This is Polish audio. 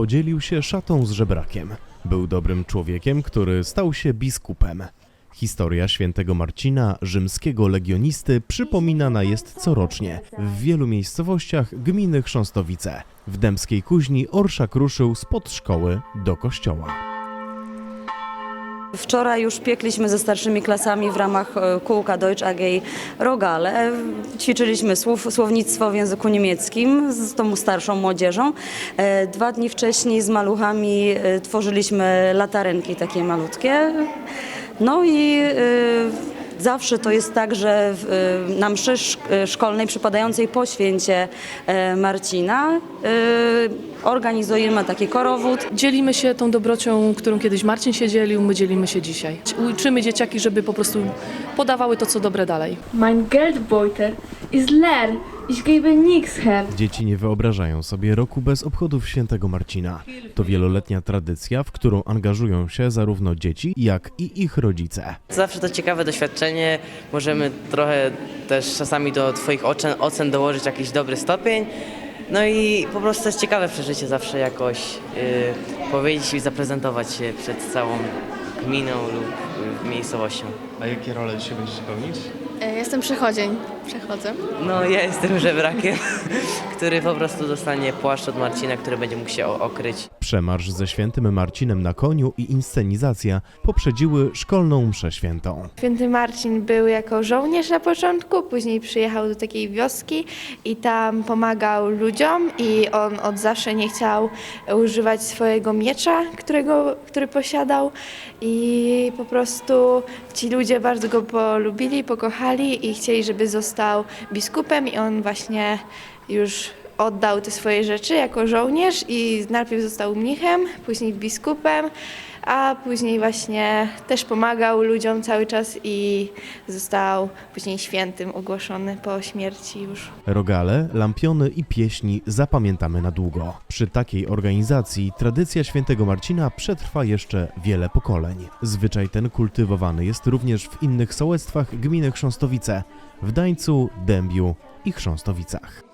podzielił się szatą z żebrakiem. Był dobrym człowiekiem, który stał się biskupem. Historia świętego Marcina, rzymskiego legionisty, przypominana jest corocznie w wielu miejscowościach gminy Chrząstowice. W Dębskiej Kuźni orszak ruszył spod szkoły do kościoła. Wczoraj już piekliśmy ze starszymi klasami w ramach e, kółka Deutsch AG Rogale. Ćwiczyliśmy słów, słownictwo w języku niemieckim z tą starszą młodzieżą. E, Dwa dni wcześniej z maluchami e, tworzyliśmy latarenki takie malutkie. No i zawsze to jest tak, że w, e, na mszy sz- e, szkolnej przypadającej po święcie e, Marcina organizujemy taki korowód. Dzielimy się tą dobrocią, którą kiedyś Marcin się dzielił, my dzielimy się dzisiaj. Uczymy dzieciaki, żeby po prostu podawały to, co dobre dalej. Mein Geldbeutel ist leer. Ich gebe nichts her. Dzieci nie wyobrażają sobie roku bez obchodów świętego Marcina. To wieloletnia tradycja, w którą angażują się zarówno dzieci, jak i ich rodzice. Zawsze to ciekawe doświadczenie. Możemy trochę też czasami do Twoich ocen, ocen dołożyć jakiś dobry stopień. No i po prostu to jest ciekawe przeżycie zawsze jakoś y, powiedzieć i zaprezentować się przed całą gminą lub y, miejscowością. A jakie role dzisiaj będziecie pełnić? E, Jestem przechodzień. Przechodzę. No ja jestem żebrakiem, który po prostu dostanie płaszcz od Marcina, który będzie mógł się o- okryć. Przemarsz ze świętym Marcinem na koniu i inscenizacja poprzedziły szkolną mszę świętą. Święty Marcin był jako żołnierz na początku, później przyjechał do takiej wioski i tam pomagał ludziom i on od zawsze nie chciał używać swojego miecza, którego, który posiadał i po prostu ci ludzie bardzo go polubili, pokochali i chcieli, żeby został biskupem i on właśnie już oddał te swoje rzeczy jako żołnierz i najpierw został mnichem, później biskupem, a później właśnie też pomagał ludziom cały czas i został później świętym ogłoszony po śmierci już. Rogale, lampiony i pieśni zapamiętamy na długo. Przy takiej organizacji tradycja świętego Marcina przetrwa jeszcze wiele pokoleń. Zwyczaj ten kultywowany jest również w innych sołectwach gminy Chrząstowice, w Dańcu, Dębiu i Chrząstowicach.